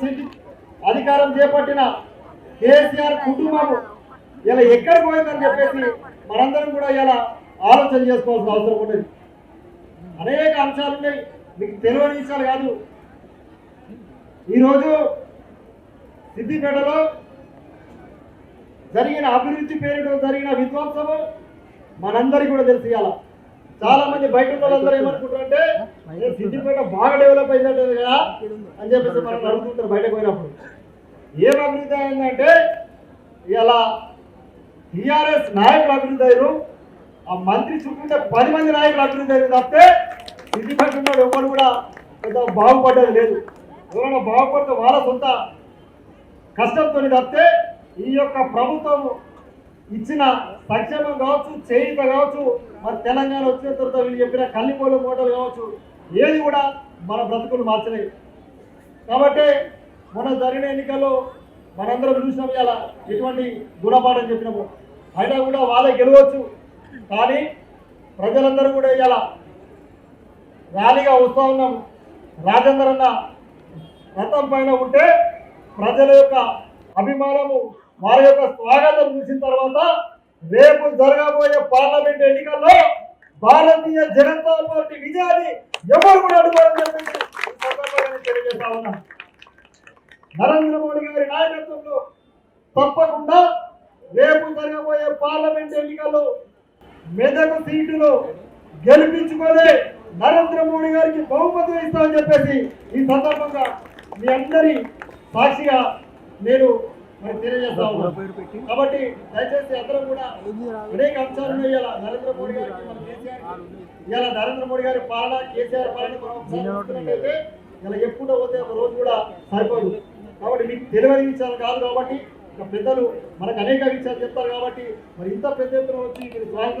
ఇచ్చింది అధికారం చేపట్టిన కేసీఆర్ కుటుంబం ఇలా ఎక్కడికి పోయిందని చెప్పేసి మనందరం కూడా ఇలా ఆలోచన చేసుకోవాల్సిన అవసరం ఉండేది అనేక అంశాలు ఉన్నాయి. మీకు తెలియని విషయాలు కాదు. ఈరోజు సిద్దిపేటలో జరిగిన అభివృద్ధి పేరుతో జరిగిన విధ్వంసము మనందరికీ కూడా తెలిసి చాలా మంది బయట వాళ్ళందరూ ఏమనుకుంటారంటే సిద్దిపేట బాగా డెవలప్ అయిందంటే అని చెప్పేసి మనం అడుగుతుంటారు బయటకు పోయినప్పుడు. ఏం అభివృద్ధి అయిందంటే ఇలా టీఆర్ఎస్ నాయకులు అభివృద్ధి అయ్యారు. ఆ మంత్రి చుట్టూ పది మంది నాయకులు అభివృద్ధి అయ్యారు తప్పితే సిద్దిపేట ఉన్నాడు. ఎవరు కూడా పెద్ద బాగుపడ్డది లేదు. ఎవరైనా బాగుపడితే వాళ్ళ సొంత కష్టంతో తప్పితే ఈ యొక్క ప్రభుత్వం ఇచ్చిన సంక్షేమం కావచ్చు చేయిత కావచ్చు మరి తెలంగాణ వచ్చిన తర్వాత వీళ్ళు చెప్పిన కల్లిపోలు మోటలు కావచ్చు ఏది కూడా మన బ్రతుకులు మార్చలేదు కాబట్టి మొన్న జరిగిన ఎన్నికల్లో మనందరం చూసినాం ఇలా ఎటువంటి గుణపాఠం చెప్పినాము. అయినా కూడా వాళ్ళే గెలవచ్చు. కానీ ప్రజలందరూ కూడా ఇలా ర్యాలీగా వస్తూ ఉన్నాం. రాజేందర్ అన్న రథం పైన ఉంటే ప్రజల యొక్క అభిమానము వారి యొక్క స్వాగతం చూసిన తర్వాత రేపు జరగబోయే పార్లమెంట్ ఎన్నికల్లో భారతీయ జనతా పార్టీ విజయాన్ని ఎవరు కూడా అడుగుతారని చెప్పేసి తెలియజేస్తా ఉన్నా. నరేంద్ర మోడీ గారి నాయకత్వంలో తప్పకుండా రేపు జరగబోయే పార్లమెంట్ ఎన్నికల్లో మెదక్ సీటులో గెలిపించుకొని నరేంద్ర మోడీ గారికి బహుమతి ఇస్తామని చెప్పేసి ఈ సందర్భంగా మీ అందరి సాక్షిగా నేను మరి తెలియజేస్తా కాబట్టి దయచేసి అందరం కూడా అనేక అంశాలు ఉన్నాయి ఇలా నరేంద్ర మోడీ గారికి మన కేసీఆర్ ఇలా నరేంద్ర మోడీ గారి పాలన కేసీఆర్ పాలన మనం ఇలా ఎప్పుడో పోతే ఒక రోజు కూడా సరిపోదు. కాబట్టి మీకు తెలియని విషయాలు కాదు కాబట్టి పెద్దలు మనకు అనేక విషయాలు చెప్తారు కాబట్టి మరి ఇంత పెద్ద ఎత్తున వచ్చి మీరు స్వాగతం